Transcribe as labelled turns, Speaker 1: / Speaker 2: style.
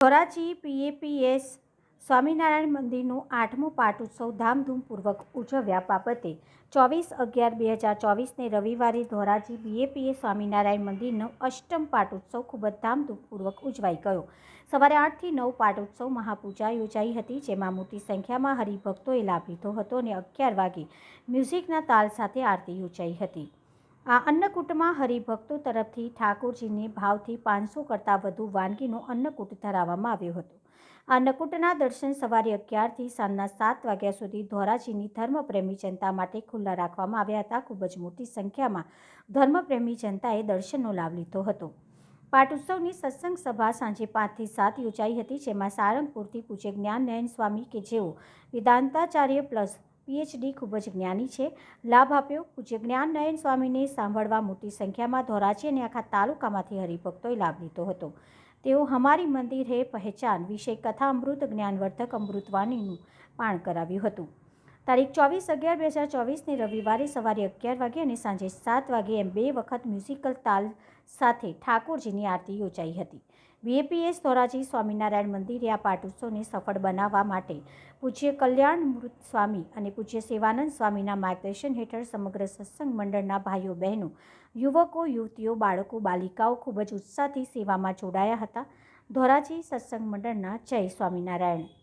Speaker 1: Dhoraji PAPS Swaminarayan મંદિરનું આઠમું પાટોત્સવ ધામધૂમપૂર્વક ઉજવ્યા બાબતે ચોવીસ અગિયાર બે હજાર ચોવીસને રવિવારે ધોરાજી બીએપીએ સ્વામિનારાયણ મંદિરનો અષ્ટમ પાટોત્સવ ખૂબ જ ધામધૂમપૂર્વક ઉજવાઈ ગયો. સવારે આઠથી નવ પાટોત્સવ મહાપૂજા યોજાઈ હતી, જેમાં મોટી સંખ્યામાં હરિભક્તોએ લાભ લીધો હતો અને અગિયાર વાગે મ્યુઝિકના તાલ સાથે આરતી યોજાઈ હતી. આ અન્નકૂટમાં હરિભક્તો તરફથી ઠાકોરજીને ભાવથી પાંચસો કરતાં વધુ વાનગીનું અન્નકૂટ ધરાવવામાં આવ્યો હતો. અન્નકૂટના દર્શન સવારે અગિયારથી સાંજના સાત વાગ્યા સુધી ધોરાજીની ધર્મપ્રેમી જનતા માટે ખુલ્લા રાખવામાં આવ્યા હતા. ખૂબ જ મોટી સંખ્યામાં ધર્મપ્રેમી જનતાએ દર્શનનો લાભ લીધો હતો. પાટોત્સવની સત્સંગ સભા સાંજે પાંચથી સાત યોજાઈ હતી, જેમાં સારંગપુરથી પૂજ્ય જ્ઞાનનયન સ્વામી કે જેઓ વેદાંતાચાર્ય પ્લસ પીએચડી ખૂબ જ જ્ઞાની છે. લાભ આપ્યો. પૂજ્ય જ્ઞાન નયન સ્વામીને સાંભળવા મોટી સંખ્યામાં ધોરાજી અને આખા તાલુકામાંથી હરિભક્તોએ લાભ લીધો હતો. તેઓ હમારી મંદિર પહેચાન વિષય કથા અમૃત જ્ઞાનવર્ધક અમૃતવાણીનું પાણ કરાવ્યું હતું. તારીખ ચોવીસ અગિયાર બે હજાર ચોવીસને રવિવારે સવારે અગિયાર વાગે અને સાંજે સાત વાગે એમ બે વખત મ્યુઝિકલ તાલ સાથે ઠાકોરજીની આરતી યોજાઈ હતી. બીએપીએસ ધોરાજી સ્વામિનારાયણ મંદિરે આ પાટોત્સવને સફળ બનાવવા માટે પૂજ્ય કલ્યાણ મૃત સ્વામી અને પૂજ્ય સેવાનંદ સ્વામીના માર્ગદર્શન હેઠળ સમગ્ર સત્સંગ મંડળના ભાઈઓ, બહેનો, યુવકો, યુવતીઓ, બાળકો, બાલિકાઓ ખૂબ જ ઉત્સાહથી સેવામાં જોડાયા હતા. ધોરાજી સત્સંગ મંડળના જય સ્વામિનારાયણ.